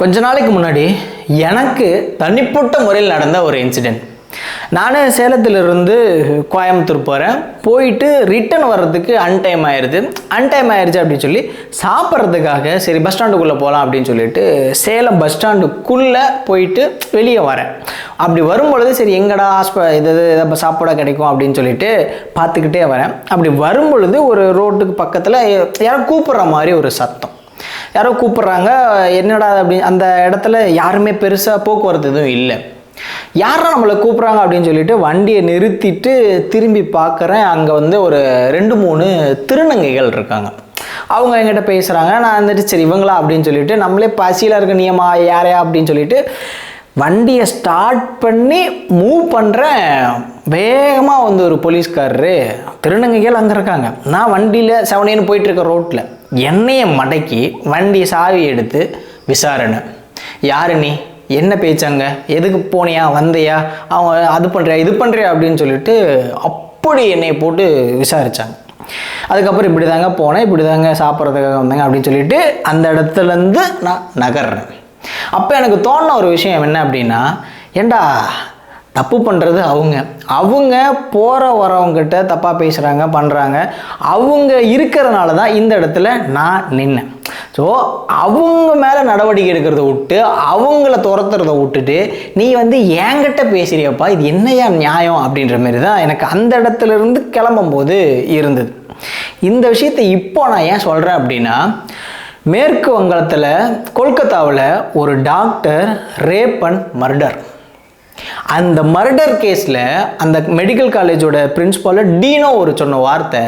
கொஞ்ச நாளைக்கு முன்னாடி எனக்கு தனிப்பட்ட முறையில் நடந்த ஒரு இன்சிடெண்ட் நான் சேலத்திலிருந்து கோயம்புத்தூர் போகிறேன் போயிட்டு ரிட்டர்ன் வர்றதுக்கு அன்டைம் ஆயிடுது அன்டைம் ஆயிடுச்சு அப்படின்னு சொல்லி சாப்பிட்றதுக்காக சரி பஸ் ஸ்டாண்டுக்குள்ளே போகலாம் அப்படின்னு சொல்லிட்டு சேலம் பஸ் ஸ்டாண்டுக்குள்ளே போயிட்டு வெளியே வரேன். அப்படி வரும்பொழுது சரி எங்கடா ஹாஸ்ப இது இது இதை கிடைக்கும் அப்படின்னு சொல்லிட்டு பார்த்துக்கிட்டே வரேன். அப்படி வரும்பொழுது ஒரு ரோட்டுக்கு பக்கத்தில் யாரோ கூப்பிட்ற மாதிரி ஒரு சத்தம். யாரோ கூப்பிட்றாங்க என்னடா அப்படி அந்த இடத்துல யாருமே பெருசாக போக்குவரத்து எதுவும் இல்லை. யாரா நம்மளை கூப்பிட்றாங்க அப்படின்னு சொல்லிட்டு வண்டியை நிறுத்திட்டு திரும்பி பார்க்குறேன். அங்கே வந்து ஒரு ரெண்டு மூணு திருநங்கைகள் இருக்காங்க. அவங்க என்கிட்ட பேசுகிறாங்க நான் வந்துட்டு சரி இவங்களா அப்படின்னு சொல்லிட்டு நம்மளே பசியில் இருக்க நியமா யாரையா அப்படின்னு சொல்லிட்டு வண்டியை ஸ்டார்ட் பண்ணி மூவ் பண்ணுறேன் வேகமாக வந்து ஒரு போலீஸ்காரரு திருநங்கைகள் அங்கே இருக்காங்க. நான் வண்டியில் செவனேன்னு போயிட்டுருக்க ரோட்டில் என்னையை மடக்கி வண்டி சாவி எடுத்து விசாரணை. யாரு நீ? என்ன பேச்சாங்க? எதுக்கு போனியா? வந்தியா? அவங்க அது பண்ணுறியா இது பண்ணுறியா அப்படின்னு சொல்லிட்டு அப்படி என்னை போட்டு விசாரித்தாங்க அதுக்கப்புறம் இப்படி தாங்க போனேன். இப்படி தாங்க சாப்பிட்றதுக்காக வந்தேங்க அப்படின்னு சொல்லிட்டு அந்த இடத்துலேருந்து நான் நகர்றேன். அப்போ எனக்கு தோணுன ஒரு விஷயம் என்ன அப்படின்னா ஏண்டா தப்பு பண்ணுறது அவங்க. அவங்க போகிற வரவங்ககிட்ட தப்பாக பேசுகிறாங்க பண்ணுறாங்க அவங்க இருக்கிறனால தான் இந்த இடத்துல நான் நின்னேன். ஸோ அவங்க மேலே நடவடிக்கை எடுக்கிறத விட்டு அவங்கள துரத்துறத விட்டுட்டு நீ வந்து என்கிட்ட பேசுகிறியப்பா இது என்னையா நியாயம் அப்படின்ற மாதிரி தான் எனக்கு அந்த இடத்துல இருந்து கிளம்பும்போது இருந்தது. இந்த விஷயத்தை இப்போ நான் ஏன் சொல்கிறேன் அப்படின்னா மேற்கு வங்கத்தில் கொல்கத்தாவில் ஒரு டாக்டர் ரேப் அண்ட் மர்டர். அந்த மர்டர் கேஸில் அந்த மெடிக்கல் காலேஜோட பிரின்ஸ்பாலை டீனோ ஒரு சொன்ன வார்த்தை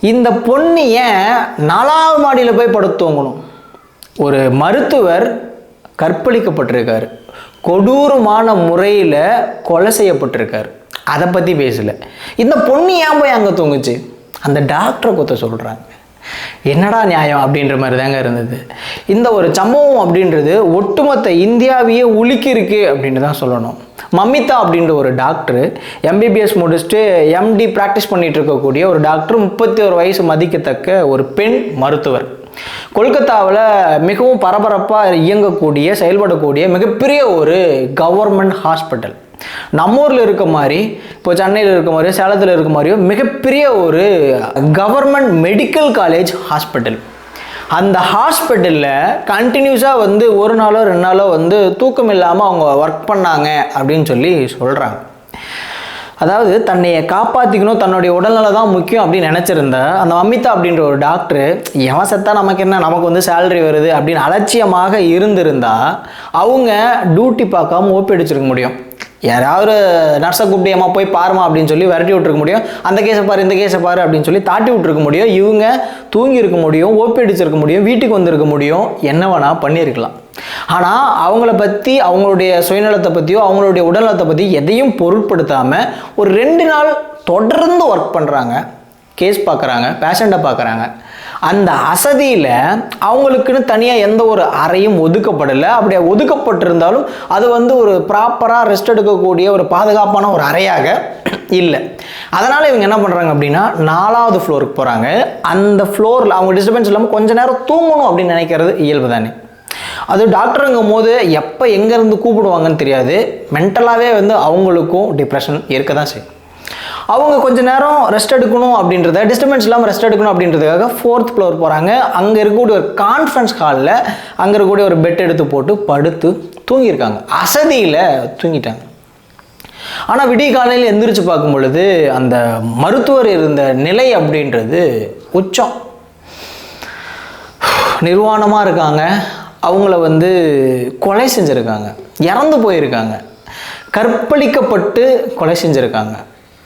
இந்த பொண்ணு ஏன் நாலாவது மாடியில் போய் படுத்துவங்கணும் ஒரு மருத்துவர் கற்பழிக்கப்பட்டிருக்கார். கொடூரமான முறையில் கொலை செய்யப்பட்டிருக்கார். அதை பற்றி பேசலை. இந்த பொண்ணு ஏன் போய் அங்கே தூங்குச்சு? அந்த டாக்டரை கொத்த சொல்கிறாங்க என்னடா நியாயம் அப்படின்ற மாதிரி தாங்க இருந்தது. இந்த ஒரு சம்பவம் அப்படின்றது ஒட்டுமொத்த இந்தியாவையே உலுக்கியிருக்கு அப்படின்னு தான் சொல்லணும். மமிதா அப்படின்ற ஒரு டாக்டர் எம்பிபிஎஸ் முடிச்சுட்டு எம்டி ப்ராக்டிஸ் பண்ணிட்டு இருக்கக்கூடிய ஒரு டாக்டர் முப்பத்தி ஒரு வயசு மதிக்கத்தக்க ஒரு பெண் மருத்துவர். கொல்கத்தாவில் மிகவும் பரபரப்பாக இயங்கக்கூடிய செயல்படக்கூடிய மிகப்பெரிய ஒரு கவர்மெண்ட் ஹாஸ்பிட்டல் நம்ம ஊரில் இருக்க மாதிரி இப்போ சென்னையில் இருக்க மாதிரியோ சேலத்தில் இருக்க மாதிரியோ மிகப்பெரிய ஒரு கவர்மெண்ட் மெடிக்கல் காலேஜ் ஹாஸ்பிட்டல் அந்த ஹாஸ்பிட்டலில் கண்டினியூஸாக வந்து ஒரு நாளோ ரெண்டு நாளோ வந்து தூக்கம் இல்லாமல் அவங்க ஒர்க் பண்ணாங்க அப்படின்னு சொல்லி சொல்கிறாங்க அதாவது தன்னையை காப்பாற்றிக்கணும் தன்னுடைய உடல்நல தான் முக்கியம் அப்படின்னு நினச்சிருந்த அந்த அமிதா அப்படின்ற ஒரு டாக்டர் எவன் செத்தா நமக்கு என்ன? நமக்கு வந்து சேலரி வருது? அப்படின்னு அலட்சியமாக இருந்திருந்தா அவங்க டியூட்டி பார்க்காம ஓப்பி அடிச்சிருக்க முடியும். யாராவது நர்ஸை கூப்பிட்டு ஏமா போய் பாருமா அப்படின்னு சொல்லி விரட்டி விட்டுருக்க முடியும். அந்த கேஸை பாரு இந்த கேஸை பாரு அப்படின்னு சொல்லி தாட்டி விட்டுருக்க முடியும். இவங்க தூங்கி இருக்க முடியும் ஓப்பி அடிச்சிருக்க முடியும் வீட்டுக்கு வந்திருக்க முடியும். என்ன வேணால் பண்ணியிருக்கலாம். ஆனால் அவங்கள பற்றி அவங்களுடைய சுயநலத்தை பற்றியோ அவங்களுடைய உடல்நலத்தை பற்றி எதையும் பொருட்படுத்தாமல் ஒரு ரெண்டு நாள் தொடர்ந்து ஒர்க் பண்ணுறாங்க கேஸ் பார்க்குறாங்க பேஷண்ட்டை பார்க்குறாங்க அந்த அசதியில் அவங்களுக்குன்னு தனியாக எந்த ஒரு அறையும் ஒதுக்கப்படலை. அப்படியே ஒதுக்கப்பட்டிருந்தாலும் அது வந்து ஒரு ப்ராப்பராக ரெஸ்ட் எடுக்கக்கூடிய ஒரு பாதுகாப்பான ஒரு அறையாக இல்லை. அதனால் இவங்க என்ன பண்ணுறாங்க அப்படின்னா நாலாவது ஃப்ளோருக்கு போகிறாங்க அந்த ஃப்ளோரில் அவங்க டிஸ்டர்பன்ஸ் இல்லாமல் கொஞ்ச நேரம் தூங்கணும் அப்படின்னு நினைக்கிறது இயல்பு தானே. அது டாக்டருங்கும் போது எப்போ எங்கேருந்து கூப்பிடுவாங்கன்னு தெரியாது. மென்டலாகவே வந்து அவங்களுக்கும் டிப்ரெஷன் இருக்க தான் செய்யும். அவங்க கொஞ்ச நேரம் ரெஸ்ட் எடுக்கணும் அப்படின்றத டிஸ்டர்பன்ஸ் இல்லாமல் ரெஸ்ட் எடுக்கணும் அப்படின்றதுக்காக ஃபோர்த் ஃப்ளோர் போகிறாங்க அங்கே இருக்கக்கூடிய ஒரு கான்ஃபரன்ஸ் ஹாலில் அங்கே இருக்கக்கூடிய ஒரு பெட் எடுத்து போட்டு படுத்து தூங்கியிருக்காங்க. அசதியில் தூங்கிட்டாங்க. ஆனால் விடிய காலையில் எந்திரிச்சு பார்க்கும் பொழுது அந்த மருத்துவர் இருந்த நிலை அப்படின்றது உச்சம். நிர்வாணமாக இருக்காங்க. அவங்கள வந்து கொலை செஞ்சுருக்காங்க. இறந்து போயிருக்காங்க. கற்பழிக்கப்பட்டு கொலை செஞ்சுருக்காங்க.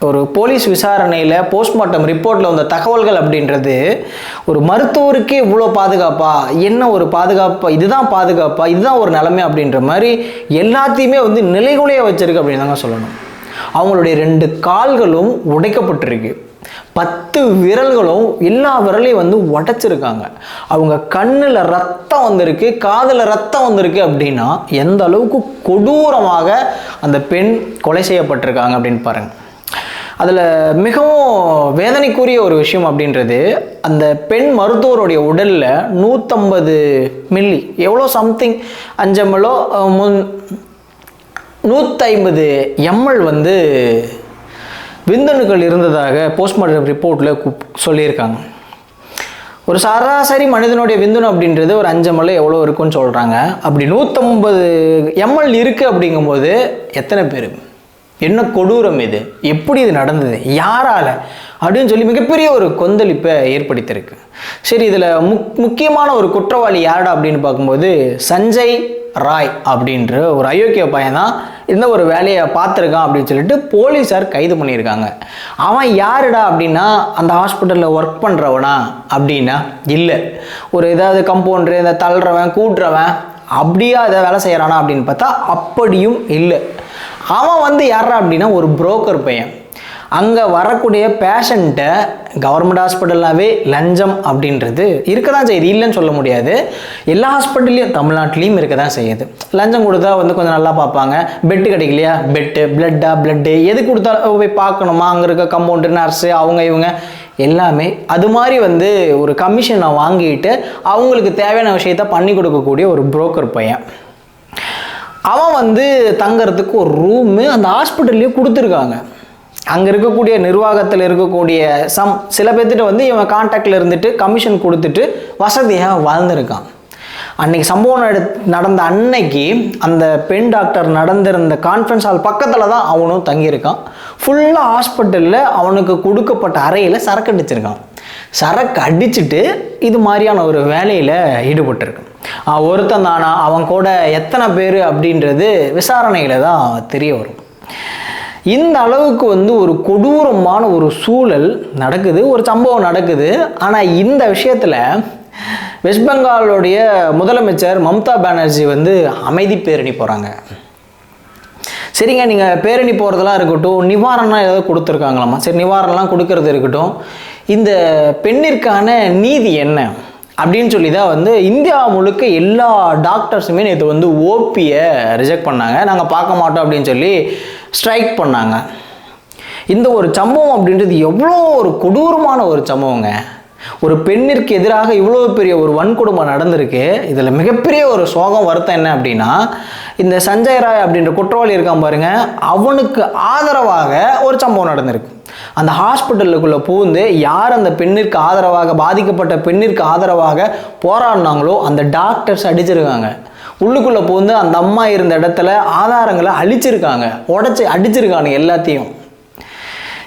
ஒரு போலீஸ் விசாரணையில் போஸ்ட்மார்ட்டம் ரிப்போர்ட்டில் வந்த தகவல்கள் அப்படின்றது ஒரு மருத்துவருக்கே இவ்வளோ பாதுகாப்பா? என்ன ஒரு பாதுகாப்பா? இதுதான் பாதுகாப்பா? இதுதான் ஒரு நிலைமை அப்படின்ற மாதிரி எல்லாத்தையுமே வந்து நிலைகுலைய வச்சிருக்கு அப்படின்னு தாங்க சொல்லணும். அவங்களுடைய ரெண்டு கால்களும் உடைக்கப்பட்டிருக்கு. பத்து விரல்களும் எல்லா விரலையும் வந்து உடைச்சிருக்காங்க. அவங்க கண்ணில் ரத்தம் வந்திருக்கு காதில் ரத்தம் வந்திருக்கு அப்படின்னா எந்த அளவுக்கு கொடூரமாக அந்த பெண் கொலை செய்யப்பட்டிருக்காங்க அப்படின்னு பாருங்கள் அதில் மிகவும் வேதனைக்குரிய ஒரு விஷயம் அப்படின்றது அந்த பெண் மருத்துவருடைய உடலில் நூற்றம்பது மில்லி எவ்வளோ சம்திங் அஞ்சு எம்எல்ஓ முன் நூற்றைம்பது எம்எல் வந்து விந்தணுக்கள் இருந்ததாக போஸ்ட்மார்ட்டம் ரிப்போர்ட்டில் சொல்லியிருக்காங்க. ஒரு சராசரி மனிதனுடைய விந்தணு அப்படின்றது ஒரு அஞ்சு எம்எல் எவ்வளோ இருக்குன்னு சொல்கிறாங்க அப்படி நூற்றம்பது எம்எல் இருக்குது அப்படிங்கும்போது எத்தனை பேர் என்ன கொடூரம் இது? எப்படி இது நடந்தது? யாரால? அப்படின்னு சொல்லி மிகப்பெரிய ஒரு கொந்தளிப்பை ஏற்படுத்தியிருக்கு. சரி இதில் முக் முக்கியமான ஒரு குற்றவாளி யாரடா அப்படின்னு பார்க்கும்போது சஞ்சய் ராய் அப்படின்ற ஒரு அயோக்கிய பையன் தான் இந்த ஒரு வேலையை பார்த்துருக்கான் அப்படின்னு சொல்லிட்டு போலீஸார் கைது பண்ணியிருக்காங்க. அவன் யாருடா அப்படின்னா அந்த ஹாஸ்பிட்டலில் ஒர்க் பண்ணுறவனா அப்படின்னா இல்லை. ஒரு ஏதாவது கம்பவுண்ட்ரு இந்த தள்ளுறவன் கூட்டுறவன் அப்படியா ஏதாவது வேலை செய்கிறானா அப்படின்னு பார்த்தா அப்படியும் இல்லை. அவன் வந்து யாரா அப்படின்னா ஒரு புரோக்கர் பையன். அங்கே வரக்கூடிய பேஷண்ட்டை கவர்மெண்ட் ஹாஸ்பிட்டல்னாவே லஞ்சம் அப்படின்றது இருக்க தான் செய்யுது. இல்லைன்னு சொல்ல முடியாது. எல்லா ஹாஸ்பிட்டல்லையும் தமிழ்நாட்டிலையும் இருக்க தான் செய்யுது. லஞ்சம் கொடுத்தா வந்து கொஞ்சம் நல்லா பார்ப்பாங்க. பெட்டு கிடைக்கலையா? பெட்டு பிளட்டா பிளட்டு எது கொடுத்தாலும் போய் பார்க்கணுமா? அங்கே இருக்க கம்பவுண்டர் நர்ஸு அவங்க இவங்க? எல்லாமே அது மாதிரி வந்து ஒரு கமிஷனை வாங்கிட்டு அவங்களுக்கு தேவையான விஷயத்த பண்ணி கொடுக்கக்கூடிய ஒரு புரோக்கர் பையன். அவன் வந்து தங்கறதுக்கு ஒரு ரூமு அந்த ஹாஸ்பிட்டல்லையும் கொடுத்துருக்காங்க. அங்கே இருக்கக்கூடிய நிர்வாகத்தில் இருக்கக்கூடிய சம் சில பேர்த்திட்ட வந்து இவன் காண்டாக்டில் இருந்துட்டு கமிஷன் கொடுத்துட்டு வசதியாக வாழ்ந்திருக்கான். அன்னைக்கு சம்பவம் நட நடந்த அன்னைக்கு அந்த பெண் டாக்டர் நடந்திருந்த கான்ஃபரன்ஸ் ஹால் பக்கத்தில் தான் அவனும் தங்கியிருக்கான். ஃபுல்லாக ஹாஸ்பிட்டலில் அவனுக்கு கொடுக்கப்பட்ட அறையில் சரக்கு அடிச்சிருக்கான். சரக்கு அடிச்சுட்டு இது மாதிரியான ஒரு வேலையில் ஈடுபட்டிருக்கான். ஒருத்தன் தானா? அவன் கூட எத்தனை பேர் அப்படின்றது விசாரணையில் தான் தெரிய வரும். இந்த அளவுக்கு வந்து ஒரு கொடூரமான ஒரு சூழல் நடக்குது ஒரு சம்பவம் நடக்குது. ஆனால் இந்த விஷயத்தில் வெஸ்ட் பெங்காலுடைய முதலமைச்சர் மம்தா பானர்ஜி வந்து அமைதி பேரணி போகிறாங்க சரிங்க நீங்கள் பேரணி போகிறதெல்லாம் இருக்கட்டும் நிவாரணம் ஏதாவது கொடுத்துருக்காங்களாமா சரி நிவாரணம்லாம் கொடுக்கறது இருக்கட்டும். இந்த பெண்ணிற்கான நீதி என்ன? அப்படின்னு சொல்லி தான் வந்து இந்தியா முழுக்க எல்லா டாக்டர்ஸுமே நேற்று வந்து ஓபியை ரிஜெக்ட் பண்ணாங்க. நாங்கள் பார்க்க மாட்டோம் அப்படின்னு சொல்லி ஸ்ட்ரைக் பண்ணாங்க. இந்த ஒரு சம்பவம் அப்படின்றது எவ்வளோ ஒரு கொடூரமான ஒரு சம்பவங்க. ஒரு பெண்ணிற்கு எதிராக இவ்வளோ பெரிய ஒரு வன்கொடுமை நடந்திருக்கு. இதில் மிகப்பெரிய ஒரு சோகம் வருத்தம் என்ன அப்படின்னா இந்த சஞ்சய் ராய் அப்படின்ற குற்றவாளி இருக்கான் பாருங்க அவனுக்கு ஆதரவாக ஒரு சம்பவம் நடந்திருக்கு. அந்த ஹாஸ்பிட்டலுக்குள்ளே பூந்து யார் அந்த பெண்ணிற்கு ஆதரவாக பாதிக்கப்பட்ட பெண்ணிற்கு ஆதரவாக போராடினாங்களோ அந்த டாக்டர்ஸ் அடிச்சிருக்காங்க. உள்ளுக்குள்ளே பூந்து அந்த அம்மா இருந்த இடத்துல ஆதாரங்களை அழிச்சிருக்காங்க. உடச்சி அடிச்சிருக்கானுங்க எல்லாத்தையும்.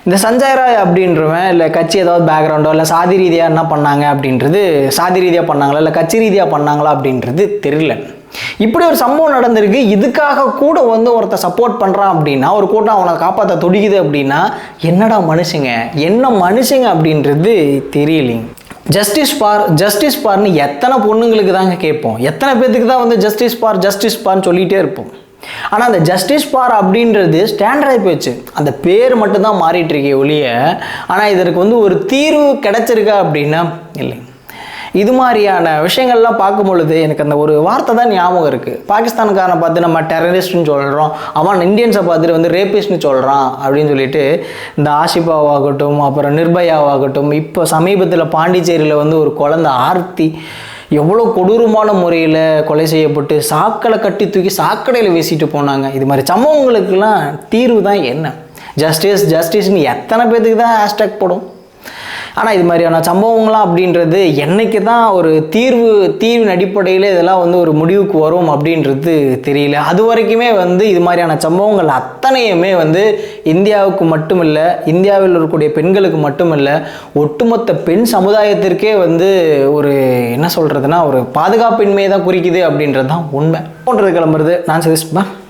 இந்த சஞ்சய் ராய் அப்படின்றவன் இல்லை கட்சி ஏதாவது பேக்ரவுண்டோ இல்லை சாதி ரீதியாக என்ன பண்ணாங்க அப்படின்றது சாதி ரீதியாக பண்ணாங்களா இல்லை கட்சி ரீதியாக பண்ணாங்களா அப்படின்றது தெரியல. இப்படி ஒரு சம்பவம் நடந்திருக்கு. இதுக்காக கூட வந்து ஒருத்த சப்போர்ட் பண்ணுறான் அப்படின்னா ஒரு கூட்டம் அவனை காப்பாற்ற துடிக்குது அப்படின்னா என்னடா மனுஷங்க? என்ன மனுஷங்க அப்படின்றது தெரியலைங்க ஜஸ்டிஸ் பார் ஜஸ்டிஸ் பார்னு எத்தனை பொண்ணுங்களுக்கு தாங்க கேட்போம். எத்தனை பேத்துக்கு தான் வந்து ஜஸ்டிஸ் பார் ஜஸ்டிஸ் பார்னு சொல்லிகிட்டே இருப்போம். ஆனால் அந்த ஜஸ்டிஸ் பார் அப்படின்றது ஸ்டாண்டர்டாகி போயிடுச்சு போச்சு. அந்த பேர் மட்டும்தான் மாறிட்டு இருக்கே ஒழிய ஆனால் இதற்கு வந்து ஒரு தீர்வு கிடைச்சிருக்கா அப்படின்னா இல்லைங்க. இது மாதிரியான விஷயங்கள்லாம் பார்க்கும் பொழுது எனக்கு அந்த ஒரு வார்த்தை தான் ஞாபகம் இருக்குது பாகிஸ்தான்காரனை பார்த்து நம்ம டெரரிஸ்ட்னு சொல்கிறோம் அவன் இந்தியன்ஸை பார்த்துட்டு வந்து ரேபிஸ்ட்னு சொல்கிறான் அப்படின்னு சொல்லிட்டு இந்த ஆஷிபாவாகட்டும் அப்புறம் நிர்பயாவாகட்டும் இப்போ சமீபத்தில் பாண்டிச்சேரியில் வந்து ஒரு குழந்தை ஆர்த்தி எவ்வளோ கொடூரமான முறையில் கொலை செய்யப்பட்டு சாக்களை கட்டி தூக்கி சாக்கடையில் வீசிட்டு போனாங்க. இது மாதிரி சம்பவங்களுக்கெல்லாம் தீர்வு தான் என்ன? ஜஸ்டிஸ் ஜஸ்டிஸ்னு எத்தனை பேர்த்துக்கு தான் ஹேஷ்டேக் போடும்? ஆனால் இது மாதிரியான சம்பவங்கள்லாம் அப்படின்றது என்னைக்கு தான் ஒரு தீர்வு தீர்வின் அடிப்படையில் இதெல்லாம் வந்து ஒரு முடிவுக்கு வரும் அப்படின்றது தெரியல. அது வரைக்குமே வந்து இது மாதிரியான சம்பவங்கள் அத்தனையுமே வந்து இந்தியாவுக்கு மட்டும் இல்லை இந்தியாவில் இருக்கக்கூடிய பெண்களுக்கு மட்டும் இல்லை ஒட்டுமொத்த பெண் சமுதாயத்திற்கே வந்து ஒரு என்ன சொல்கிறதுனா ஒரு பாதுகாப்பின்மையை தான் குறிக்குது அப்படின்றது தான் உண்மை. போன்றது கிளம்புறது நான் சஜஸ்ட்